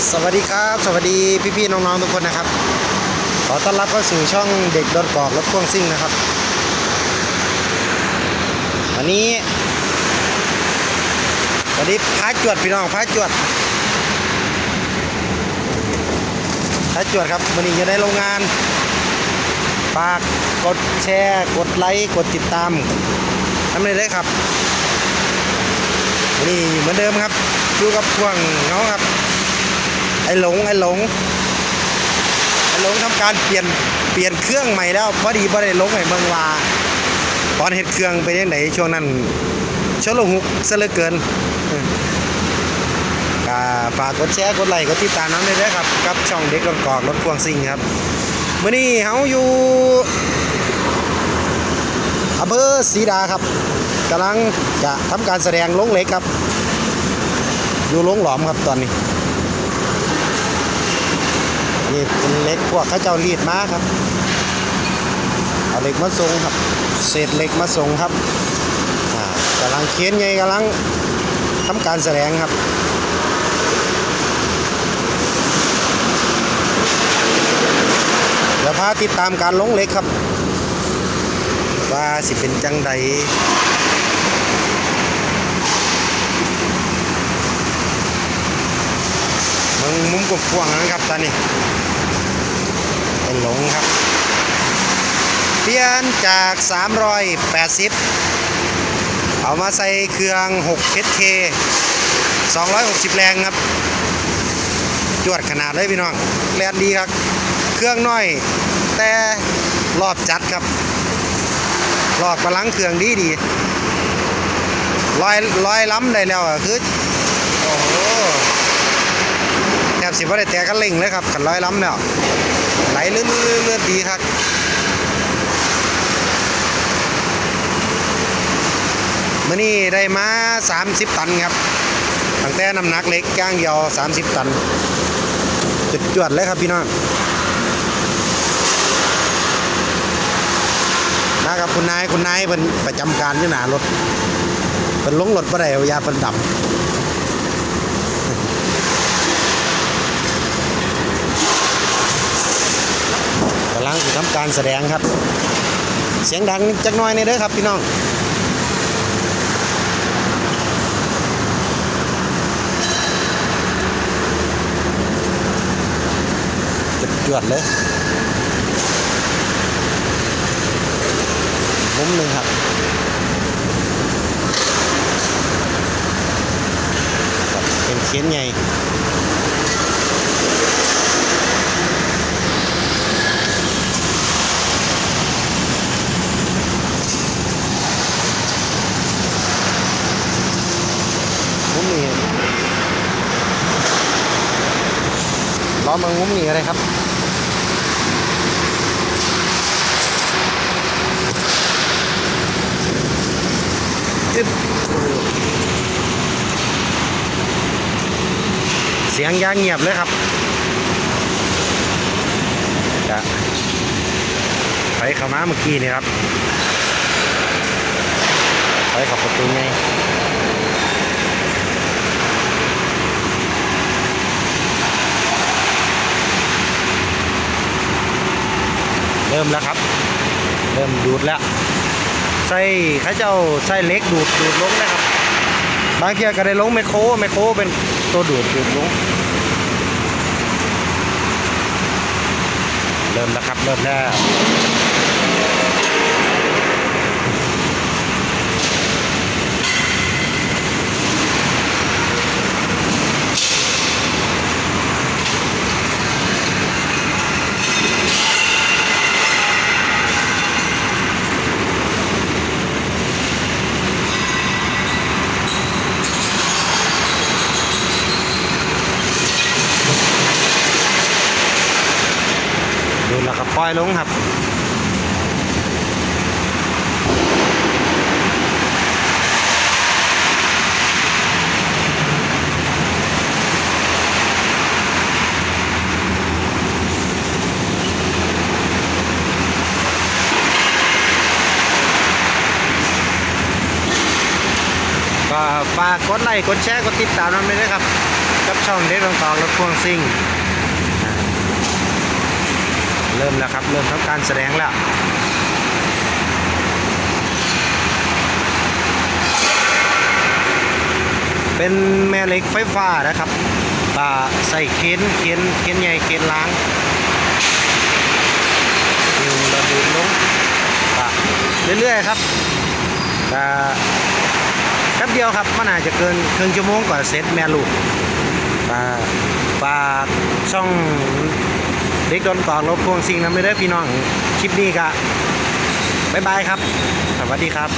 สวัสดีครับ สวัสดีพี่ๆน้องๆทุกคนนะครับ ขอต้อนรับเข้าสู่ช่องเด็กรถกอกรถพ่วงซิ่งนะครับ วันนี้วันนี้พาจวดพี่น้องพาจวดพาจวดครับวันนี้อยู่ในโรงงานฝากกดแชร์ กดไลค์กดติดตามทำเลยเลยครับนี่เหมือนเดิมครับอยู่กับพ่วงเงาครับ ไอ้หลงไอ้หลงไอ้หลงทำการเปลี่ยนเปลี่ยนเครื่องใหม่แล้วพอดีพอได้ลงให้เมืองว่าตอนเฮ็ดเครื่องเป็นยังไงช่วงนั้นชลหุกซะเหลือเกินฝากกดแชร์กดไลค์กดติดตามน้ำด้วยครับกับช่องเด็กรถกอกรถพวงซิ่งครับมื้อนี้เฮาอยู่อำเภอศรีดาครับกำลังจะทำการแสดงลงเล็กครับ อยู่ลงหลอมครับตอนนี้ นี่เป็นเหล็กพวกเข้าเจ้ารีดมาครับเอาเหล็กมาส่งครับ เศษเหล็กมาส่งครับอ่ากำลังเขียนไงกำลังทำการแสดงครับเดี๋ยวพาติดตามการลงเหล็กครับ ว่าสิเป็นจังใด มึงมุมกว้างนะครับตอนนี้เป็นหลงครับ เปลี่ยนจาก 380 เอามาใส่เครื่อง6 k 260 แรงครับ จวดขนาดเลยพี่น้อง แรงดีครับ เครื่องน้อย แต่รอบจัดครับ รอบกำลังเครื่องดีดีลอยลอยล้ำได้แล้วคือ โอ้โห แทบสิบ่ได้แตกกันเล่งเลยครับขันร้อยล้ำแล้วไหลเลื่นๆเลือดดีครับมื่อนี้ได้มา 30 ตันครับตั้งแต่น้ำหนักเล็กก้างเดียว30 ตัน จุดจวดเลยครับพี่น้องนะครับคุณนายคุณนายเป็นประจำการอยู่หนารถเป็นลงรถบ่ได้เอายาเป็นดับ กำลังสิทำ การแสดงครับ เสียงดังจักน้อยนี่เด้อครับพี่น้องจวดเลยมุมหนึ่งครับเป็นเขียนใหญ่ มุมนี้ ล้อมังมุมนี้อะไรครับเสียงยางเงียบเลยครับจะไปเข้ามาเมื่อกี้นี่ครับไปขับประตูไง ริ่มแล้วครับ เริ่มดูดแล้วใส่ข้าเจ้าใส่เล็กดูดดูดลงนะครับ บางทีก็ได้ลงไมโครไมโครเป็นตัวดูดดูดลงเริ่มแล้วครับเริ่มแล้ว ปล่อยลงครับก็ฝากกดไลค์กดแชร์กดติดตามน้ำด้วยครับ กับช่องเด็กตองตองรถพ่วงซิ่งอ่า เริ่มแล้วครับ เริ่มทำการแสดงแล้วเป็นแม่เหล็กไฟฟ้านะครับอ่าใส่เคนเคนเคนใหญ่เคนล้างนิวระดูดลงอะเรื่อยๆครับอ่าแป๊บเดียวครับมันอาจจะเกินครึ่งชั่วโมงกว่าเสร็จแม่ลูกอ่าฝากช่อง เด็กโดนกอกรบพวงซิงนะไม่ได้พี่น้องคลิปนี้ก็บ๊ายบายครับ สวัสดีครับ